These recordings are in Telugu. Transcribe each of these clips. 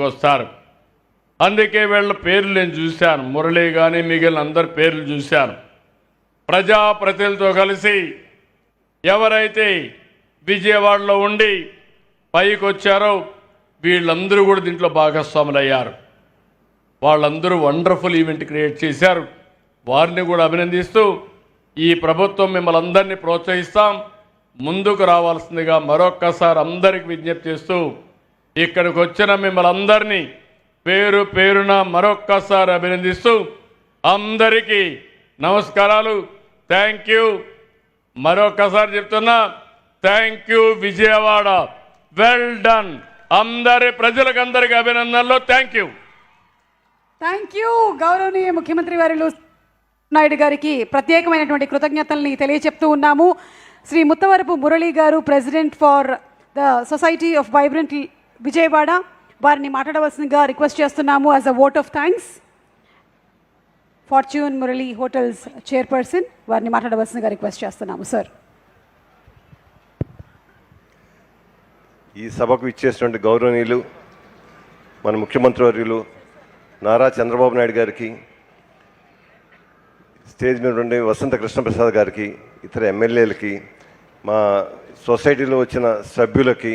వస్తారు అందుకే వీళ్ళ పేర్లు నేను చూశాను. మురళి కానీ మిగిలిన అందరి పేర్లు చూశాను. ప్రజాప్రతినిధులతో కలిసి ఎవరైతే విజయవాడలో ఉండి పైకి వచ్చారో వీళ్ళందరూ కూడా దీంట్లో భాగస్వాములయ్యారు. వాళ్ళందరూ వండర్ఫుల్ ఈవెంట్ క్రియేట్ చేశారు. వారిని కూడా అభినందిస్తూ ఈ ప్రభుత్వం మిమ్మల్ని అందరినీ ప్రోత్సహిస్తాం. ముందుకు రావాల్సిందిగా మరొక్కసారి అందరికి విజ్ఞప్తి చేస్తూ ఇక్కడికి వచ్చిన మిమ్మల్ని అందరినీ పేరు పేరున మరొక్కసారి అభినందిస్తూ అందరికీ నమస్కారాలు. థ్యాంక్ యూ మరొకసారి చెప్తున్నా thank you Vijayawada. Well done అందరి ప్రజలకు అందరికి అభినందనలు. థ్యాంక్ యూ థ్యాంక్ యూ గౌరవనీయ ముఖ్యమంత్రి వారిలు నాయుడు గారికి ప్రత్యేకమైనటువంటి కృతజ్ఞతల్ని తెలియచెప్తూ ఉన్నాము. శ్రీ ముత్తవరపు మురళి గారు president for the society of vibrant Vijayawada వారిని మాట్లాడవలసిందిగా రిక్వెస్ట్ చేస్తున్నాము as a vote of thanks Fortune Murali hotels chairperson వారిని మాట్లాడవలసిందిగా రిక్వెస్ట్ చేస్తున్నాము సార్ ఈ సభకు ఇచ్చేసినటువంటి గౌరవనీయులు మన ముఖ్యమంత్రి వర్యులు నారా చంద్రబాబు నాయుడు గారికి స్టేజ్ మీద ఉండే వసంత కృష్ణప్రసాద్ గారికి ఇతర ఎమ్మెల్యేలకి మా సొసైటీలో వచ్చిన సభ్యులకి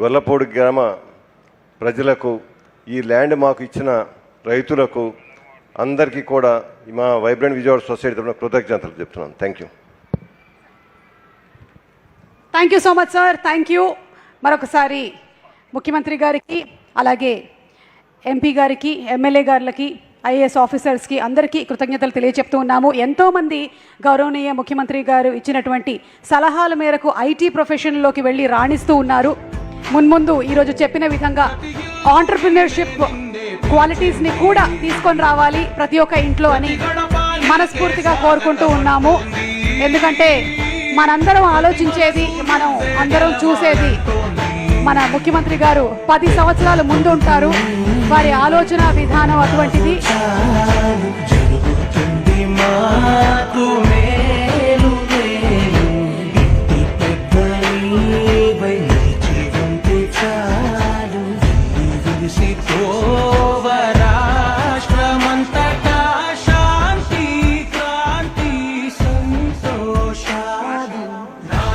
గొల్లపూడి గ్రామ ప్రజలకు ఈ ల్యాండ్ మాకు ఇచ్చిన రైతులకు అందరికీ కూడా మా వైబ్రెంట్ విజయవాడ సొసైటీ తరఫున కృతజ్ఞతలు చెప్తున్నాను. Thank you thank you so much sir thank you మరొకసారి ముఖ్యమంత్రి గారికి అలాగే ఎంపీ గారికి ఎమ్మెల్యే గారులకి ఐఏఎస్ ఆఫీసర్స్కి అందరికీ కృతజ్ఞతలు తెలియజెప్తూ ఉన్నాము. ఎంతోమంది గౌరవనీయ ముఖ్యమంత్రి గారు ఇచ్చినటువంటి సలహాల మేరకు ఐటీ ప్రొఫెషన్లోకి వెళ్ళి రాణిస్తూ ఉన్నారు. మున్ముందు ఈరోజు చెప్పిన విధంగా ఆంటర్ప్రినర్షిప్ క్వాలిటీస్ని కూడా తీసుకొని రావాలి ప్రతి ఒక్క ఇంట్లో అని మనస్ఫూర్తిగా కోరుకుంటూ ఉన్నాము. ఎందుకంటే మనందరం ఆలోచించేది మనం అందరం చూసేది మన ముఖ్యమంత్రి గారు పది సంవత్సరాల ముందు ఉంటారు. వారి ఆలోచన విధానం అటువంటిది.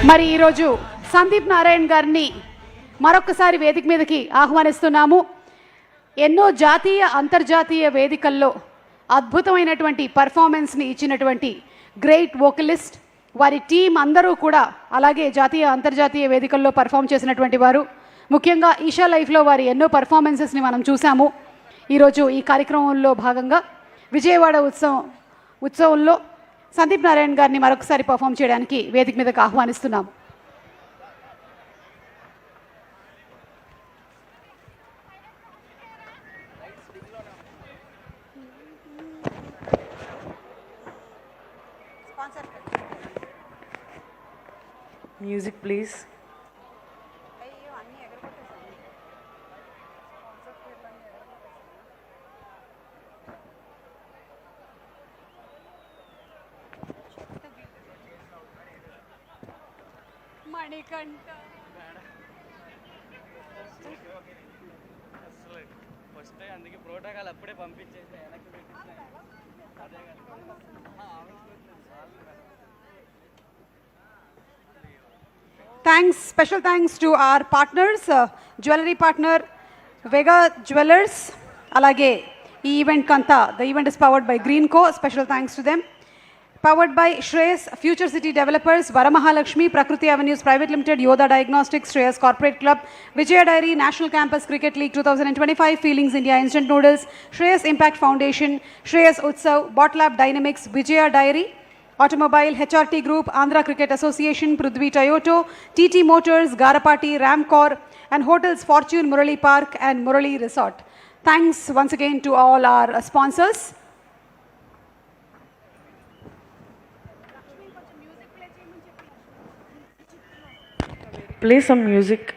మరి ఈరోజు సందీప్ నారాయణ్ గారిని మరొకసారి వేదిక మీదకి ఆహ్వానిస్తున్నాము. ఎన్నో జాతీయ అంతర్జాతీయ వేదికల్లో అద్భుతమైనటువంటి పర్ఫార్మెన్స్ని ఇచ్చినటువంటి గ్రేట్ వోకలిస్ట్ వారి టీం అందరూ కూడా అలాగే జాతీయ అంతర్జాతీయ వేదికల్లో పర్ఫామ్ చేసినటువంటి వారు. ముఖ్యంగా ఈషా లైఫ్లో వారి ఎన్నో పర్ఫార్మెన్సెస్ని మనం చూసాము ఈరోజు ఈ కార్యక్రమంలో భాగంగా విజయవాడ ఉత్సవం ఉత్సవంలో సందీప్ నారాయణ గారిని మరొకసారి పర్ఫామ్ చేయడానికి వేదిక మీదకు ఆహ్వానిస్తున్నాము ప్లీజ్ please. అసలు ఫస్ట్ అందుకే ప్రోటోకాల్ అప్పుడే పంపించేసి వెనక్కి పెట్టేసిన అదే thanks special thanks to our partners jewellery partner Vega jewellers అలాగే ఈ ఈవెంట్ కంతా the event is powered by Greenko special thanks to them powered by Shreyas Future City Developers, Varamahalakshmi, Prakriti Avenues Private Limited, Yoda Diagnostics, Shreyas Corporate Club, Vijaya Diary, National Campus Cricket League 2025, Feelings India Instant Noodles, Shreyas Impact Foundation, Shreyas Utsav, Botlab Dynamics, Vijaya Diary, Automobile, HRT Group, Andhra Cricket Association, Prudvi Toyota, TT Motors, Garapati, Ramcor, and hotels Fortune, Murali Park, and Murali Resort. Thanks once again to all our sponsors. Play some music.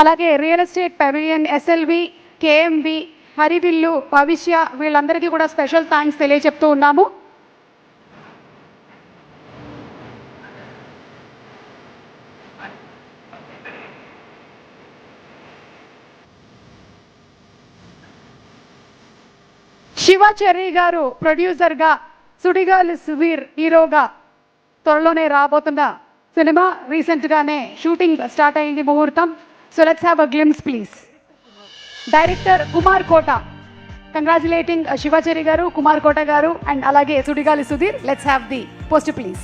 అలాగే real estate pavilion SLV KMV Harivillu Bhavishya వీళ్ళందరికీ కూడా స్పెషల్ థ్యాంక్స్ తెలియజెప్తూ ఉన్నాము. శివాచారి గారు ప్రొడ్యూసర్గా సుడిగాలి సువీర్ హీరోగా త్వరలోనే రాబోతున్న సినిమా రీసెంట్గానే షూటింగ్ స్టార్ట్ అయింది ముహూర్తం. So let's have a glimpse please director Kumar Kota congratulating Shivachari గారు కుమార్ కోట గారు అండ్ అలాగే Sudigali Sudheer let's have the post please